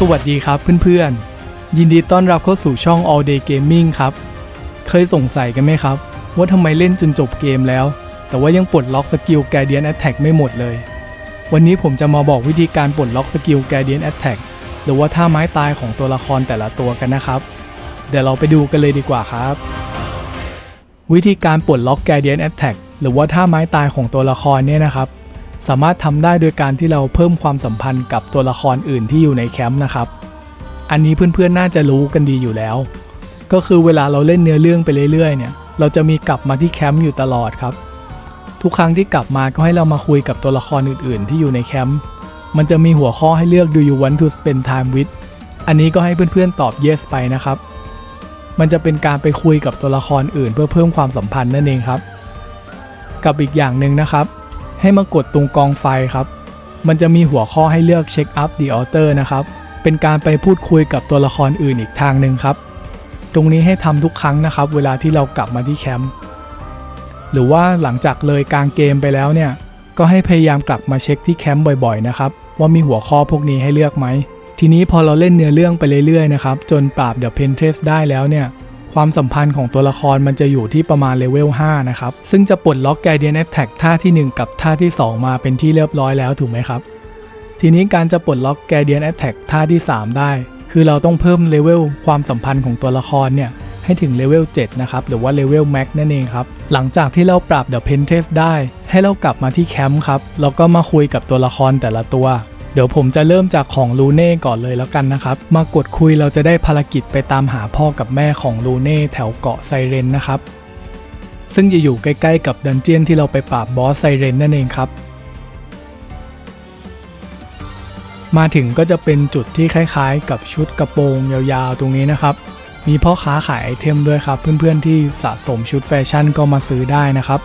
สวัสดีครับเพื่อนๆ ยินดีต้อนรับเข้าสู่ช่อง All Day Gaming ครับ เคยสงสัยกันไหมครับ ว่าทำไมเล่นจนจบเกมแล้ว แต่ว่ายังปลดล็อกสกิล Guardian Attack ไม่หมดเลย วันนี้ผมจะมาบอกวิธีการปลดล็อกสกิล Guardian Attack หรือว่าท่าไม้ตายของตัวละครแต่ละตัวกันนะครับ เดี๋ยวเราไปดูกันเลยดีกว่าครับ วิธีการปลดล็อก Guardian Attack หรือว่าท่าไม้ตายของตัวละครเนี่ยนะครับ สามารถทำได้โดยการที่เราเพิ่มความสัมพันธ์กับตัวละครอื่นที่อยู่ในแคมป์นะครับ อันนี้เพื่อนๆน่าจะรู้กันดีอยู่แล้ว ก็คือเวลาเราเล่นเนื้อเรื่องไปเรื่อยๆเนี่ย เราจะมีกลับมาที่แคมป์อยู่ตลอดครับ ทุกครั้งที่กลับมาก็ให้เรามาคุยกับตัวละครอื่นๆ ที่อยู่ในแคมป์ มันจะมีหัวข้อให้เลือก do you want to spend time with อันนี้ก็ให้เพื่อนๆตอบ yes ไปนะครับ มันจะเป็นการไปคุยกับตัวละครอื่น เพื่อเพิ่มความสัมพันธ์นั่นเองครับ กับอีกอย่างหนึ่งนะครับ ให้มากดตรงกองไฟครับ มันจะมีหัวข้อให้เลือกเช็คอัพ the author นะครับ เป็นการไปพูดคุยกับตัวละครอื่นอีกทางหนึ่งครับ ตรงนี้ให้ทำทุกครั้งนะครับ เวลาที่เรากลับมาที่แคมป์ หรือว่าหลังจากเลยกลางเกมไปแล้วเนี่ย ก็ให้พยายามกลับมาเช็คที่แคมป์บ่อยๆนะครับ ว่ามีหัวข้อพวกนี้ให้เลือกไหม ทีนี้พอเราเล่นเนื้อเรื่องไปเรื่อยๆนะครับ จนปราบเดอะเพนเทสได้แล้วเนี่ย ความสัมพันธ์ของตัวละครมันจะอยู่ที่ประมาณเลเวล5นะครับ ซึ่งจะปลดล็อกแกเดียนแอตแทกท่าที่ 1 กับท่าที่ 2 มาเป็นที่เรียบร้อยแล้วถูกไหมครับ ทีนี้การจะปลดล็อกแกเดียนแอตแทกท่าที่ 3 ได้ คือเราต้องเพิ่มเลเวลความสัมพันธ์ของตัวละครเนี่ยให้ถึงเลเวล7นะครับ หรือว่าเลเวลแม็กนั่นเองครับ หลังจากที่เราปราบเดอะเพนเทสได้ ให้เรากลับมาที่แคมป์ครับ แล้วก็มาคุยกับตัวละครแต่ละตัว เดี๋ยวผมจะเริ่มจากของลูเน่ก่อนเลยแล้วกันนะครับ มากดคุยเราจะได้ภารกิจไปตามหาพ่อกับแม่ของลูเน่แถวเกาะไซเรนนะครับ ซึ่งจะอยู่ใกล้ๆกับดันเจียนที่เราไปปราบบอสไซเรนนั่นเองครับ มาถึงก็จะเป็นจุดที่คล้ายๆ กับชุดกระโปรงยาวๆ ตรงนี้นะครับ มีพ่อค้าขายไอเทมด้วยครับ เพื่อนๆที่สะสมชุดแฟชั่นก็มาซื้อได้นะครับ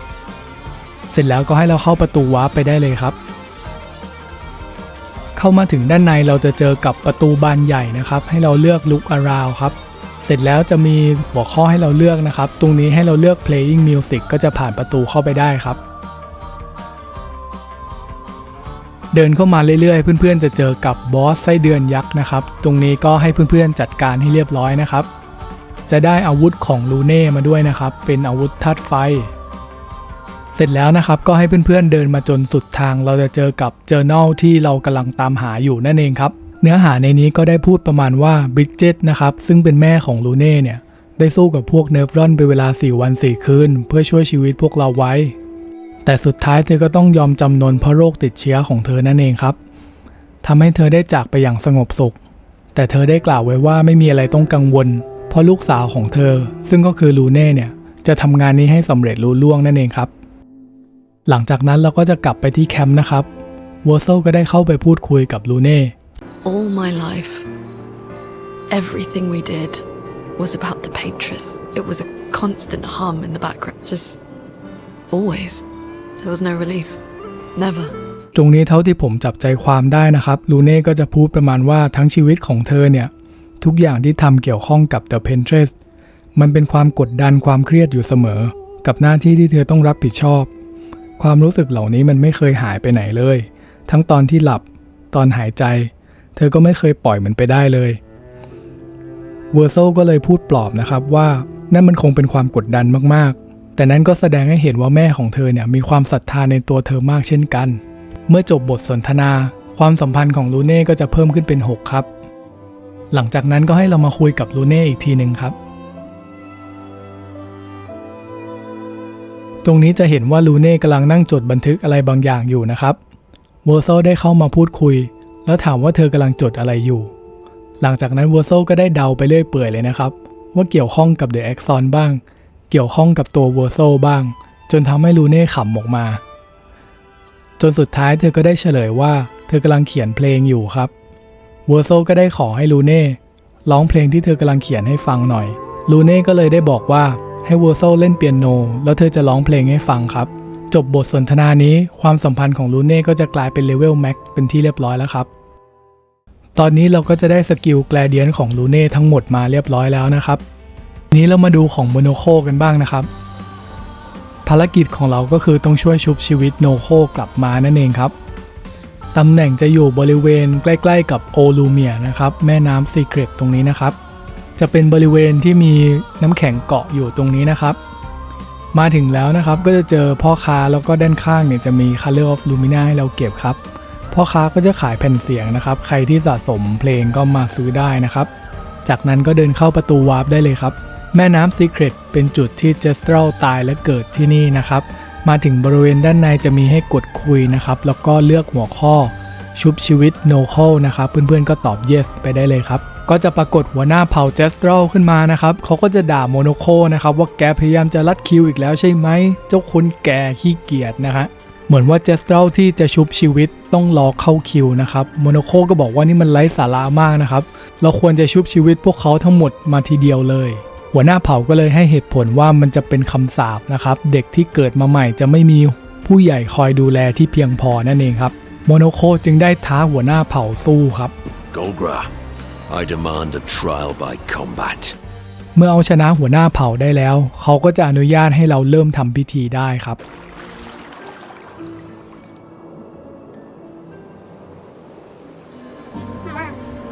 เสร็จแล้วก็ให้เราเข้าประตูวาร์ปไปได้เลยครับ เข้ามาถึงด้านในเราจะเจอกับประตูบานใหญ่นะครับ ให้เราเลือกลุกอาราวครับ เสร็จแล้วจะมีหัวข้อให้เราเลือกนะครับ ตรงนี้ให้เราเลือก playing music ก็จะผ่านประตูเข้าไปได้ครับ เดินเข้ามาเรื่อยๆ เพื่อนๆ จะเจอกับบอสไส้เดือนยักษ์นะครับ ตรงนี้ก็ให้เพื่อนๆ จัดการให้เรียบร้อยนะครับ จะได้อาวุธของลูเน่มาด้วยนะครับ เป็นอาวุธธาตุไฟ สร็จแล้วนะครับก็ให้เพื่อนๆเดินมาจนสุดทางเราจะเจอกับ journal ที่เรากำลังตามหาอยู่นั่นเองครับ เนื้อหาในนี้ก็ได้พูดประมาณว่าบริดเจตนะครับซึ่งเป็นแม่ของลูเน่เนี่ยได้สู้กับพวกเนิร์ฟรอนไปเวลา 4 วัน 4 คืน เพื่อช่วยชีวิตพวกเราไว้ แต่สุดท้ายเธอก็ต้องยอมจำนนเพราะโรคติดเชื้อของเธอนั่นเองครับทำให้เธอได้จากไปอย่างสงบสุข แต่เธอได้กล่าวไว้ว่าไม่มีอะไรต้องกังวล เพราะลูกสาวของเธอ ซึ่งก็คือลูเน่เนี่ยจะทำงานนี้ให้สำเร็จลุล่วงนั่นเองครับ หลังจากนั้นเราก็จะกลับไปที่แคมป์นะครับวอร์โซก็ได้เข้าไปพูดคุยกับลูเน่ All my life, everything we did was about the Patris. It was a constant hum in the background. Just always. There was no relief. Never. ตรงนี้เท่าที่ผมจับใจความได้นะครับลูเน่ก็จะพูดประมาณว่าทั้งชีวิตของเธอเนี่ย ทุกอย่างที่ทำเกี่ยวข้องกับ The p e n t r e s มันเป็นความกดดันความเครียดอยู่เสมอ กับหน้าที่ที่เธอต้องรับผิดชอบ ความรู้สึกเหล่านี้มันไม่เคยหายไปไหนเลย ทั้งตอนที่หลับ ตอนหายใจ เธอก็ไม่เคยปล่อยมันไปได้เลย เวอร์โซก็เลยพูดปลอบนะครับว่านั่นมันคงเป็นความกดดันมากๆ แต่นั้นก็แสดงให้เห็นว่าแม่ของเธอเนี่ยมีความศรัทธาในตัวเธอมากเช่นกัน เมื่อจบบทสนทนา ความสัมพันธ์ของลูเน่ก็จะเพิ่มขึ้นเป็น 6 ครับ หลังจากนั้นก็ให้เรามาคุยกับลูเน่อีกทีหนึ่งครับ ตรงนี้จะเห็นว่าลูเน่กำลังนั่งจดบันทึกอะไรบางอย่างอยู่นะครับเวอร์โซได้เข้ามาพูดคุย แล้วถามว่าเธอกำลังจดอะไรอยู่ หลังจากนั้นเวอร์โซก็ได้เดาไปเรื่อยเปื่อยเลยนะครับ ว่าเกี่ยวข้องกับเดอะแอ็กซอนบ้าง เกี่ยวข้องกับตัวเวอร์โซบ้าง จนทำให้ลูเน่ขำออกมา จนสุดท้ายเธอก็ได้เฉลยว่าเธอกำลังเขียนเพลงอยู่ครับเวอร์โซก็ได้ขอให้ลูเน่ร้องเพลงที่เธอกำลังเขียนให้ฟังหน่อยลูเน่ก็เลยได้บอกว่า ให้เวอร์โซเล่นเปียโน แล้วเธอจะร้องเพลงให้ฟังครับ จบบทสนทนานี้ความสัมพันธ์ของลูเน่ก็จะกลายเป็นเลเวลแม็กเป็นที่เรียบร้อยแล้วครับ ตอนนี้เราก็จะได้สกิลแกลเดียนของลูเน่ทั้งหมดมาเรียบร้อยแล้วนะครับ นี้เรามาดูของโมโนโคกันบ้างนะครับ ภารกิจของเราก็คือต้องช่วยชุบชีวิตโนโคกลับมานั่นเองครับตำแหน่งจะอยู่บริเวณใกล้ ๆ กับโอลูเมียนะครับ แม่น้ำซีเครตตรงนี้นะครับ จะเป็นบริเวณที่มีน้ำแข็งเกาะอยู่ตรงนี้นะครับ มาถึงแล้วนะครับก็จะเจอพ่อค้าแล้วก็ด้านข้างเนี่ยจะมี Color of Lumina ให้เราเก็บครับ พ่อค้าก็จะขายแผ่นเสียงนะครับ ใครที่สะสมเพลงก็มาซื้อได้นะครับ จากนั้นก็เดินเข้าประตูวาร์ปได้เลยครับ แม่น้ำซีเครตเป็นจุดที่เจสเตอร์ตายและเกิดที่นี่นะครับ มาถึงบริเวณด้านในจะมีให้กดคุยนะครับ แล้วก็เลือกหัวข้อชุบชีวิต no call นะครับ เพื่อนๆก็ตอบ yes ไปได้เลยครับ ก็จะปรากฏหัวหน้าเผ่าเจสเตอร์ขึ้นมานะครับเขาก็จะด่าโมโนโคนะครับว่าแกพยายามจะลัดคิวอีกแล้วใช่ไหมเจ้าคนแก่ขี้เกียจนะฮะเหมือนว่าเจสเตอร์ที่จะชุบชีวิตต้องรอเข้าคิวนะครับโมโนโคก็บอกว่านี่มันไร้สาระมากนะครับเราควรจะชุบชีวิตพวกเขาทั้งหมดมาทีเดียวเลย หัวหน้าเผ่าก็เลยให้เหตุผลว่ามันจะเป็นคำสาปนะครับเด็กที่เกิดมาใหม่จะไม่มีผู้ใหญ่คอยดูแลที่เพียงพอนั่นเองครับโมโนโคจึงได้ท้าหัวหน้าเผ่าสู้ครับ Golgra, I demand a trial by combat. เมื่อเอาชนะหัวหน้าเผ่าได้แล้ว เขาก็จะอนุญาตให้เราเริ่มทำพิธีได้ครับ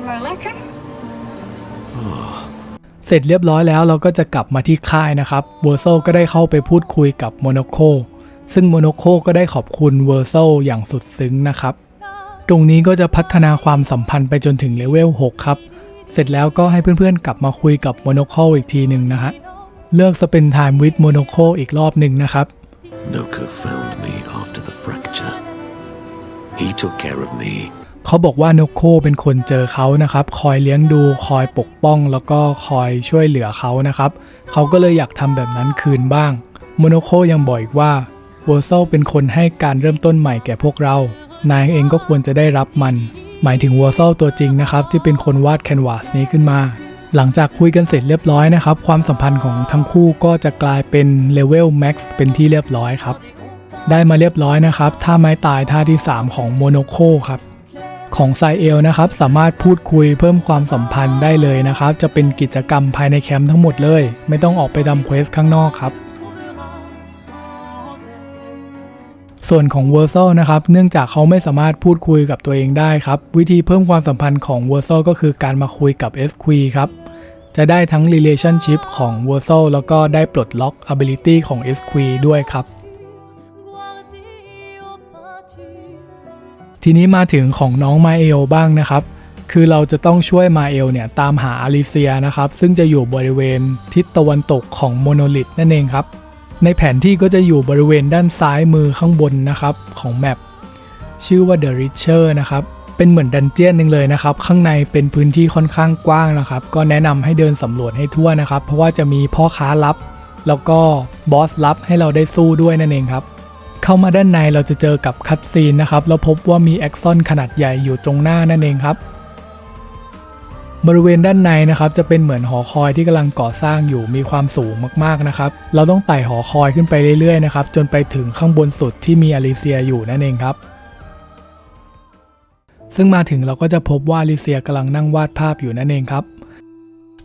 Monica? เสร็จเรียบร้อยแล้วเราก็จะกลับมาที่ค่ายนะครับเวอร์โซก็ได้เข้าไปพูดคุยกับโมโนโคซึ่งโมโนโคก็ได้ขอบคุณเวอร์โซอย่างสุดซึ้งนะครับ ตรงนี้ก็จะพัฒนาความสัมพันธ์ไปจนถึงเลเวล 6 ครับ เสร็จแล้วก็ให้เพื่อนๆกลับมาคุยกับโมโนโคอีกทีหนึ่งนะฮะ เลือก spend time with โมโนโคอีกรอบหนึ่งนะครับ Noko found me after the fracture. He took care of me. เขาบอกว่าโนโคเป็นคนเจอเขานะครับ คอยเลี้ยงดู คอยปกป้อง แล้วก็คอยช่วยเหลือเขานะครับ เขาก็เลยอยากทำแบบนั้นคืนบ้าง โมโนโคยังบอกอีกว่าเวอร์เซลเป็นคนให้การเริ่มต้นใหม่แก่พวกเรา นายเองก็ควรจะได้รับมัน หมายถึงวอร์เซลตัวจริงนะครับ ที่เป็นคนวาดแคนวาสนี้ขึ้นมา หลังจากคุยกันเสร็จเรียบร้อยนะครับ ความสัมพันธ์ของทั้งคู่ก็จะกลายเป็นเลเวลแม็กซ์เป็นที่เรียบร้อยครับ ได้มาเรียบร้อยนะครับท่าไม้ตายท่าที่ 3 ของโมโนโคครับของไซเอลนะครับสามารถพูดคุยเพิ่มความสัมพันธ์ได้เลยนะครับ จะเป็นกิจกรรมภายในแคมป์ทั้งหมดเลย ไม่ต้องออกไปทำเควสข้างนอกครับ ส่วนของ v e r s a l นะครับเนื่องจากเขาไม่สามารถพูดคุยกับตัวเองได้ครับ วิธีเพิ่มความสัมพันธ์ของ v e r s a l ก็คือการมาคุยกับ s q ครับจะได้ทั้ง relationship ของ v e r s a l แล้วก็ได้ปลดล็อก ability ของ s q ด้วยครับ ทีนี้มาถึงของน้องมาเอลบ้างนะครับ คือเราจะต้องช่วยมาเอลเนี่ยตามหาอาริเซียนะครับ ซึ่งจะอยู่บริเวณทิศตะวันตกของโมโนลิทนั่นเองครับ ในแผนที่ก็จะอยู่บริเวณด้านซ้ายมือข้างบนนะครับของแมปชื่อว่า The Richer นะครับ เป็นเหมือนดันเจียนหนึ่งเลยนะครับ ข้างในเป็นพื้นที่ค่อนข้างกว้างนะครับ ก็แนะนำให้เดินสำรวจให้ทั่วนะครับ เพราะว่าจะมีพ่อค้าลับ แล้วก็บอสลับให้เราได้สู้ด้วยนั่นเองครับ เข้ามาด้านในเราจะเจอกับคัตซีนนะครับ แล้วพบว่ามีแอ็กซอนขนาดใหญ่อยู่ตรงหน้านั่นเองครับ บริเวณด้านในนะครับจะเป็นเหมือนหอคอยที่กำลังก่อสร้างอยู่มีความสูงมากๆนะครับ เราต้องไต่หอคอยขึ้นไปเรื่อยๆนะครับจนไปถึงข้างบนสุดที่มีอลิเซียอยู่นั่นเองครับ ซึ่งมาถึงเราก็จะพบว่าอลิเซียกำลังนั่งวาดภาพอยู่นั่นเองครับ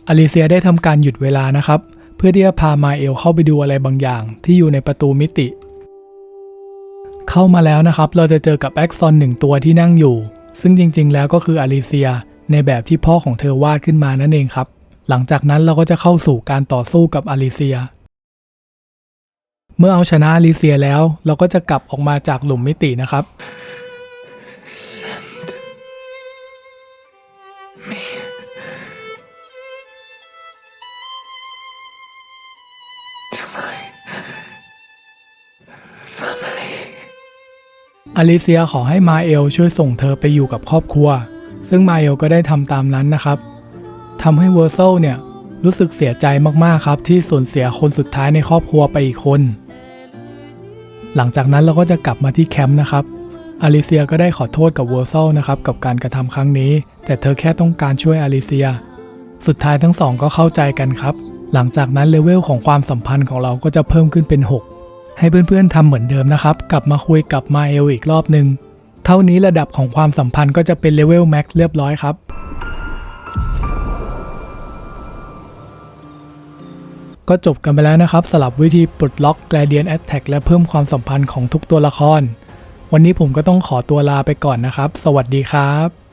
อลิเซียได้ทำการหยุดเวลานะครับ เพื่อที่จะพามาเอลเข้าไปดูอะไรบางอย่าง ที่อยู่ในประตูมิติ เข้ามาแล้วนะครับ เราจะเจอกับแอ็กซอนหนึ่งตัวที่นั่งอยู่ ซึ่งจริงๆ แล้วก็คืออลิเซีย ในแบบที่พ่อของเธอวาดขึ้นมานั่นเองครับ หลังจากนั้นเราก็จะเข้าสู่การต่อสู้กับอลิเซีย เมื่อเอาชนะอลิเซียแล้ว เราก็จะกลับออกมาจากหลุมมิตินะครับ อลิเซียขอให้มาเอลช่วยส่งเธอไปอยู่กับครอบครัว ซึ่งมาเอลก็ได้ทำตามนั้นนะครับทำให้เวอร์เซลเนี่ยรู้สึกเสียใจมากๆครับที่สูญเสียคนสุดท้ายในครอบครัวไปอีกคน หลังจากนั้นเราก็จะกลับมาที่แคมป์นะครับอลิเซียก็ได้ขอโทษกับเวอร์เซลนะครับกับการกระทำครั้งนี้ แต่เธอแค่ต้องการช่วยอลิเซีย สุดท้ายทั้งสองก็เข้าใจกันครับ หลังจากนั้นเลเวลของความสัมพันธ์ของเราก็จะเพิ่มขึ้นเป็น 6 ให้เพื่อนๆทำเหมือนเดิมนะครับ กลับมาคุยกับมาเอลอีกรอบหนึ่ง เท่านี้ระดับของความสัมพันธ์ก็จะเป็นเลเวลแม็กซ์เรียบร้อยครับก็จบกันไปแล้วนะครับสลับวิธีปลดล็อก Gradient Attack และเพิ่มความสัมพันธ์ของทุกตัวละคร วันนี้ผมก็ต้องขอตัวลาไปก่อนนะครับ สวัสดีครับ